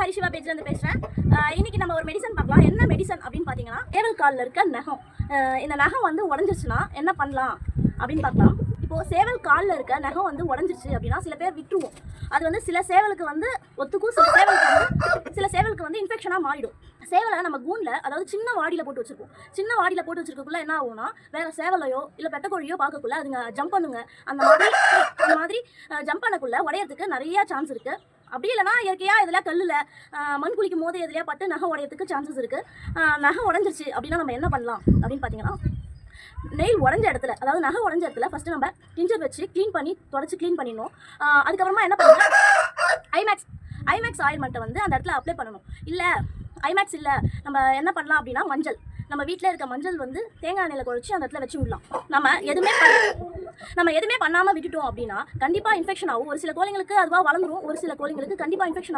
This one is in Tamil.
ஹரிஷிவா பேஜ்லேருந்து பேசுகிறேன் இன்றைக்கி இன்னைக்கு நம்ம ஒரு மெடிசன் பார்க்கலாம். என்ன மெடிசன் அப்படின்னு பார்த்தீங்கன்னா சேவல் காலில் இருக்க நகம். இந்த நகம் வந்து உடஞ்சிருச்சுன்னா என்ன பண்ணலாம் அப்படின்னு பார்க்கலாம். இப்போது சேவல் காலில் இருக்க நகம் வந்து உடஞ்சிருச்சு அப்படின்னா சில பேர் விட்டுருவோம். அது வந்து சில சேவலுக்கு வந்து ஒத்துக்கும் சில சேவலுக்கு வந்து சில சேவலுக்கு வந்து இன்ஃபெக்ஷனாக மாறிடும். சேவலை நம்ம கூனில் அதாவது சின்ன வாடியில் போட்டு வச்சுருப்போம். சின்ன வாடியில் போட்டு வச்சிருக்கக்குள்ள என்ன ஆகும்னா வேறு சேவலையோ இல்லை பெட்டக்கோழியோ பார்க்கக்குள்ள அதுங்க ஜம்ப் பண்ணுங்க. அந்த மாதிரி அந்த மாதிரி ஜம்ப் பண்ணக்குள்ள உடையறதுக்கு நிறைய சான்ஸ் இருக்கு. அப்படி இல்லைனா இயற்கையாக இதில் கல்லில் மண் குளிக்கும் போது எதுலையா பட்டு நகை உடையறதுக்கு சான்சஸ் இருக்குது நகை உடஞ்சிருச்சு அப்படின்னா நம்ம என்ன பண்ணலாம் அப்படின்னு பார்த்தீங்கன்னா நெயில் உடஞ்ச இடத்துல அதாவது நகை உடஞ்ச இடத்துல ஃபஸ்ட்டு நம்ம டிஞ்சர் வச்சு க்ளீன் பண்ணி தொடச்சி க்ளீன் பண்ணிடணும். அதுக்கப்புறமா என்ன பண்ணணும்? ஐமேக்ஸ் ஐமேக்ஸ் ஆயில்மெண்ட்டை வந்து அந்த இடத்துல அப்ளை பண்ணணும். இல்லை ஐமேக்ஸ் இல்லை நம்ம என்ன பண்ணலாம் அப்படின்னா மஞ்சள். நம்ம வீட்டில் இருக்க மஞ்சள் வந்து தேங்காய் எண்ணெயில் குழச்சி அந்த இடத்துல வச்சு விடலாம். நம்ம எதுவுமே பண்ண நம்ம எதுவுமே பண்ணாமல் விட்டுட்டோம் அப்படின்னா கண்டிப்பாக இன்ஃபெக்ஷன் ஆகும். ஒரு சில கோழிங்களுக்கு அதுவாக வளர்ந்துரும். ஒரு சில கோழிங்களுக்கு கண்டிப்பாக இன்ஃபெக்ஷன்